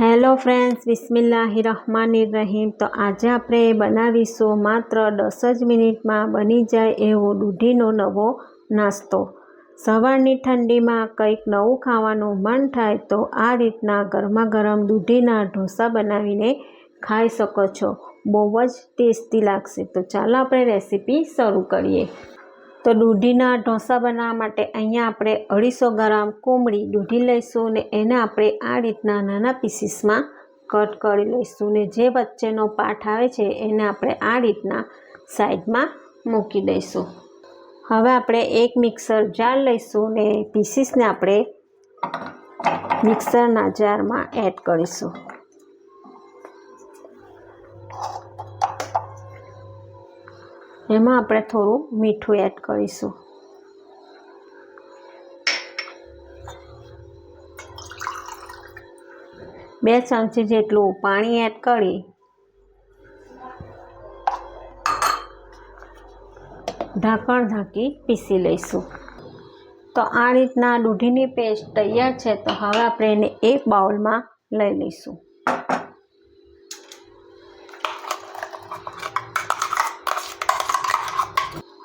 Hello friends બિસ્મિલ્લાહિ રહમાનિર રહીમ. તો આજે આપણે બનાવીશું માત્ર દસ જ મિનિટમાં બની જાય એવો દૂધીનો નવો નાસ્તો. સવારની ઠંડીમાં કંઈક નવું ખાવાનું મન થાય તો આ રીતના ગરમા ગરમ દૂધીના ઢોસા બનાવીને ખાઈ શકો છો. બહુ જ ટેસ્ટી લાગશે. તો ચાલો આપણે રેસીપી શરૂ કરીએ. તો દૂધીના ઢોસા બનાવવા માટે અહીંયા આપણે અઢીસો ગ્રામ કોમળી દૂધી લઈશું ને એને આપણે આ રીતના નાના પીસીસમાં કટ કરી લઈશું ને જે વચ્ચેનો પાઠ આવે છે એને આપણે આ રીતના સાઈડમાં મૂકી દઈશું. હવે આપણે એક મિક્સર જાર લઈશું ને પીસીસને આપણે મિક્સરના જારમાં એડ કરીશું. એમાં આપણે થોડું મીઠું એડ કરીશું. બે ચમચી જેટલું પાણી એડ કરી. ઢાંકણ ઢાંકી પીસી લઈશું. તો આ રીતના દૂધીની પેસ્ટ તૈયાર છે, તો હવે આપણે એને એક બાઉલમાં લઈ લઈશું.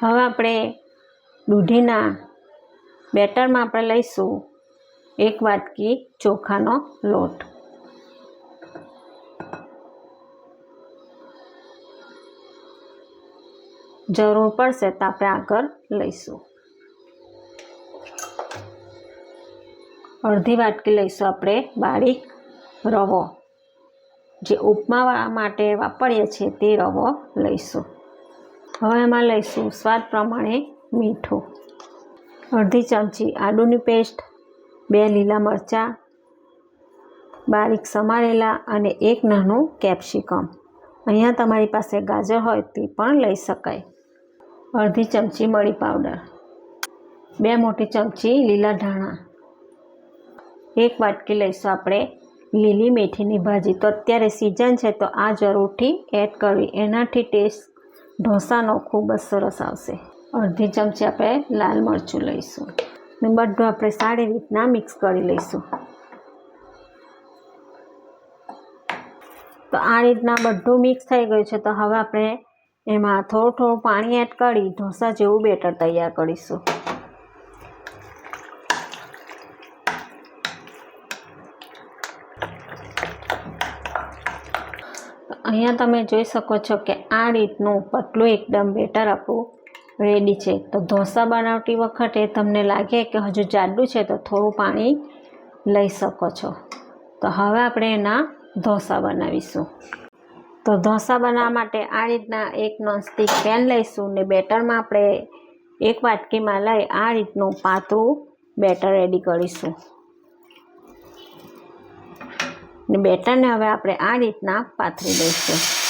હવે આપણે દૂધીના બેટરમાં આપણે લઈશું એક વાટકી ચોખાનો લોટ. જરૂર પડશે તો આપણે આગળ લઈશું. અડધી વાટકી લઈશું આપણે બારીક રવો. જે ઉપમા માટે વાપરીએ છીએ તે રવો લઈશું. હવે એમાં લઈશું સ્વાદ પ્રમાણે મીઠું. અડધી ચમચી આદુની પેસ્ટ, બે લીલા મરચાં, બારીક સમારેલા અને એક નાનું કેપ્સિકમ. અહીંયા તમારી પાસે ગાજર હોય તે પણ લઈ શકાય. અડધી ચમચી મરી પાવડર, બે મોટી ચમચી લીલા ધાણા. એક વાટકી લઈશું આપણે લીલી મેથીની ભાજી. તો અત્યારે સિઝન છે તો આ જરૂરથી એડ કરવી. એનાથી ટેસ્ટ ઢોસાનો ખૂબ જ સરસ આવશે. અડધી ચમચી આપણે લાલ મરચું લઈશું. ને બધું આપણે સારી રીતના મિક્સ કરી લઈશું. તો આ રીતના બધું મિક્સ થઈ ગયું છે, તો હવે આપણે એમાં થોડું થોડું પાણી એડ કરી ઢોસા જેવું બેટર તૈયાર કરીશું. અહીંયા તમે જોઈ શકો છો કે આ રીતનું પતલું એકદમ બેટર આપણું રેડી છે. તો ઢોસા બનાવતી વખતે તમને લાગે કે હજુ જાડું છે, તો થોડું પાણી લઈ શકો છો. તો હવે આપણે એના ઢોસા બનાવીશું. તો ઢોસા બનાવવા માટે આ રીતના એક નોનસ્ટિક પેન લઈશું ને બેટરમાં આપણે એક વાટકીમાં લઈ આ રીતનું પાતળું બેટર રેડી કરીશું. ને બેટરને હવે આપણે આ રીતના પાથરી દઈશું.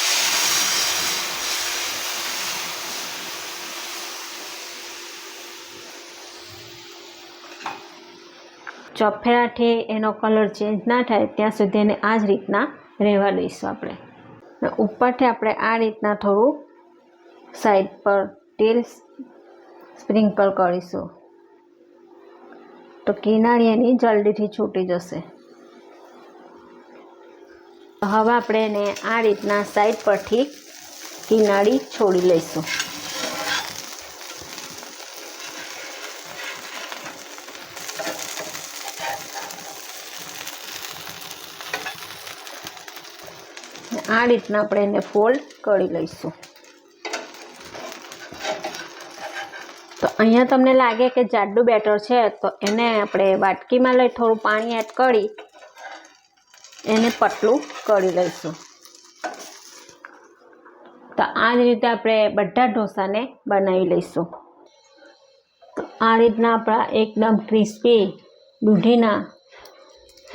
ચોફેરાથી એનો કલર ચેન્જ ના થાય ત્યાં સુધી એને આ જ રીતના રહેવા દઈશું આપણે. ઉપરથી આપણે આ રીતના થોડું સાઈડ પર તેલ સ્પ્રિંકલ કરીશું. તો કિનારી એની જલ્દીથી છૂટી જશે. હવે આપણે એને આ રીતના સાઈડ પરથી કિનારી છોડી લઈશું. આ રીતના આપણે એને ફોલ્ડ કરી લઈશું. તો અહીંયા તમને લાગે કે જાડું બેટર છે, તો એને આપણે વાટકીમાં લઈ થોડું પાણી એડ કરી એને પતલું કરી લઈશું. તો આ જ રીતે આપણે બધા ઢોસાને બનાવી લઈશું. તો આ રીતના આપણા એકદમ ક્રિસ્પી દૂધીના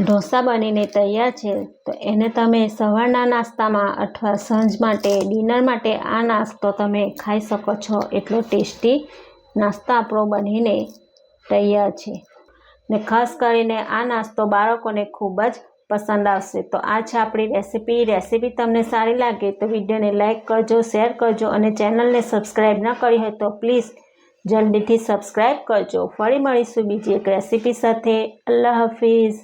ઢોસા બનીને તૈયાર છે. તો એને તમે સવારના નાસ્તામાં અથવા સાંજ માટે, ડિનર માટે આ નાસ્તો તમે ખાઈ શકો છો. એટલો ટેસ્ટી નાસ્તો આપણો બનીને તૈયાર છે. ને ખાસ કરીને આ નાસ્તો બાળકોને ખૂબ જ પસંદ આવશે. તો આ છે આપણી રેસીપી રેસીપી તમને સારી લાગે તો વિડીયોને લાઇક કરજો શેર કરજો અને ચેનલને સબસ્ક્રાઈબ ન કરી હોય તો પ્લીઝ જલ્દીથી સબસ્ક્રાઈબ કરજો. ફરી મળીશું બીજી એક રેસીપી સાથે. અલ્લાહ હાફિઝ.